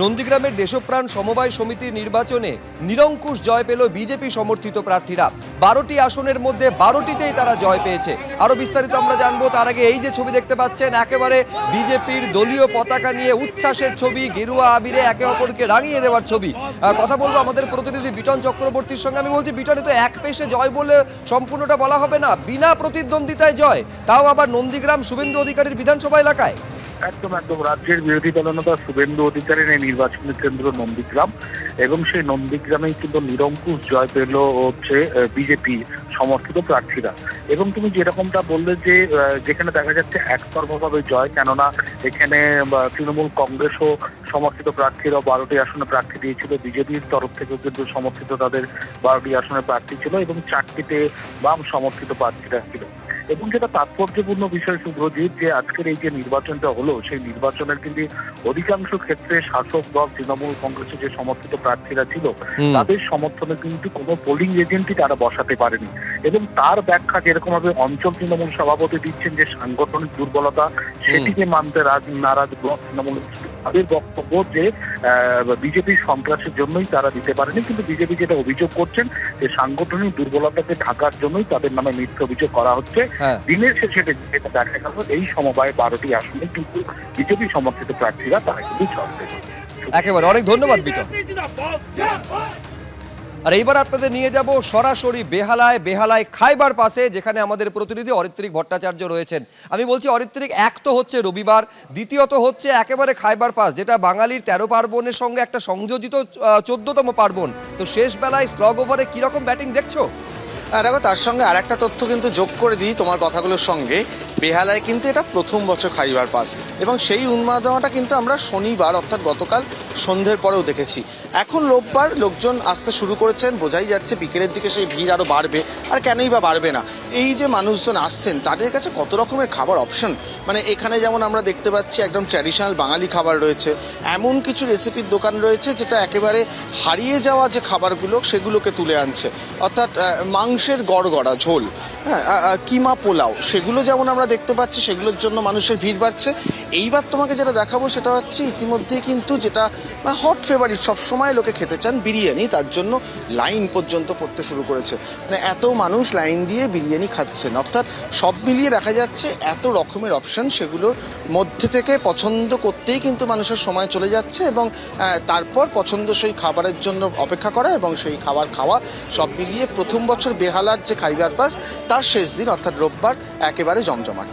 নন্দীগ্রামের দেশপ্রাণ সমবায় সমিতির নির্বাচনে নিরঙ্কুশ জয় পেল বিজেপি সমর্থিত প্রার্থীরা। বারোটি আসনের মধ্যে বারোটিতেই তারা জয় পেয়েছে। আরও বিস্তারিত আমরা জানব, তার আগে এই যে ছবি দেখতে পাচ্ছেন, একেবারে বিজেপির দলীয় পতাকা নিয়ে উচ্ছ্বাসের ছবি, গেরুয়া আবিরে একে অপরকে রাঙিয়ে দেওয়ার ছবি। কথা বলব আমাদের প্রতিনিধি বিটন চক্রবর্তীর সঙ্গে। আমি বলছি, বিটনে তো এক পেশে জয় বলে সম্পূর্ণটা বলা হবে না। বিনা প্রতিদ্বন্দ্বিতায় জয়, তাও আবার নন্দীগ্রাম শুভেন্দু অধিকারীর বিধানসভা এলাকায়। একদম একদম। রাজ্যের বিরোধী দলনেতা শুভেন্দু অধিকারীর এই নির্বাচনী কেন্দ্র নন্দীগ্রাম এবং সেই নন্দীগ্রামেই কিন্তু নিরঙ্কুশ জয় পেল হচ্ছে বিজেপি সমর্থিত প্রার্থীরা। এবং তুমি যেরকমটা বললে যে যেখানে দেখা যাচ্ছে একতরফাভাবে জয়, কেননা এখানে তৃণমূল কংগ্রেসও সমর্থিত প্রার্থীরা বারোটি আসনে প্রার্থী দিয়েছিল। বিজেপির তরফ থেকেও কিন্তু সমর্থিত তাদের বারোটি আসনে প্রার্থী ছিল এবং চারটিতে বাম সমর্থিত প্রার্থীরা ছিল। এবং যেটা তাৎপর্যপূর্ণ বিষয় শুভ্রজিৎ যে আজকের এই যে নির্বাচনটা হলো সেই নির্বাচনের কিন্তু অধিকাংশ ক্ষেত্রে শাসক দল তৃণমূল কংগ্রেসের যে সমর্থিত প্রার্থীরা ছিল তাদের সমর্থনে কিন্তু কোনো পোলিং এজেন্টই তারা বসাতে পারেনি। এবং তার ব্যাখ্যা যেরকম ভাবে অঞ্চল তৃণমূল সভাপতি দিচ্ছেন যে সাংগঠনিক দুর্বলতা সেটিকে মানতে রাজ নারাজ তৃণমূল তাদের বক্তব্য যে বিজেপি সন্ত্রাসের জন্যই তারা দিতে পারেনি কিন্তু বিজেপি যেটা অভিযোগ করছেন যে সাংগঠনিক দুর্বলতাকে ঢাকার জন্যই তাদের নামে মিথ্যা অভিযোগ করা হচ্ছে। হ্যাঁ। দিনের শেষে যেটা দেখা গেল এই সমবায়ে বারোটি আসনে কিন্তু বিজেপি সমর্থিত প্রার্থীরা তারা কিন্তু ছড়তে একেবারে অনেক ধন্যবাদ বিটন আর এইবার আপনাদের নিয়ে যাব সরাসরি বেহালায় বেহালায় খাইবার পাশে, যেখানে আমাদের প্রতিনিধি অরিত্রিক ভট্টাচার্য রয়েছেন। আমি বলছি, অরিত্রিক, এক তো হচ্ছে রবিবার, দ্বিতীয়ত হচ্ছে একেবারে খাইবার পাস যেটা বাঙালির তেরো পার্বণের সঙ্গে একটা সংযোজিত চোদ্দতম পার্বণ। তো শেষ বেলায় স্লগ ওভারে কীরকম ব্যাটিং দেখছ? দেখো তার সঙ্গে আর একটা তথ্য কিন্তু যোগ করে দিই তোমার কথাগুলোর সঙ্গে। বেহালায় কিন্তু এটা প্রথম বছর খাইবার পাস। এবং সেই উন্মাদনাটা কিন্তু আমরা শনিবার অর্থাৎ গতকাল সন্ধ্যের পরেও দেখেছি। এখন রোববার লোকজন আসতে শুরু করেছেন বোঝাই যাচ্ছে বিকেলের দিকে সেই ভিড় আরও বাড়বে। আর কেনই বা বাড়বে না? এই যে মানুষজন আসছেন তাদের কাছে কত রকমের খাবার অপশন মানে এখানে যেমন আমরা দেখতে পাচ্ছি একদম ট্র্যাডিশনাল বাঙালি খাবার রয়েছে। এমন কিছু রেসিপির দোকান রয়েছে যেটা একেবারে হারিয়ে যাওয়া যে খাবারগুলো সেগুলোকে তুলে আনছে। অর্থাৎ আহ, মাংসের গড়গড়া, ঝোল। হ্যাঁ কিমা পোলাও, সেগুলো যেমন আমরা দেখতে পাচ্ছি, সেগুলোর জন্য মানুষের ভিড় বাড়ছে। এইবার তোমাকে যেটা দেখাবো সেটা হচ্ছে ইতিমধ্যেই কিন্তু যেটা হট ফেভারিট সবসময় লোকে খেতে চান বিরিয়ানি, তার জন্য লাইন পর্যন্ত পড়তে শুরু করেছে। মানে এত মানুষ লাইন দিয়ে বিরিয়ানি খাচ্ছেন। অর্থাৎ সব মিলিয়ে দেখা যাচ্ছে এত রকমের অপশন সেগুলোর মধ্যে থেকে পছন্দ করতেই কিন্তু মানুষের সময় চলে যাচ্ছে এবং তারপর পছন্দসই খাবারের জন্য অপেক্ষা করা এবং সেই খাবার খাওয়া সব মিলিয়ে প্রথম বছর বেহালার যে খাইবার পাস তার শেষ দিন অর্থাৎ রোববার একেবারে জমজমাট।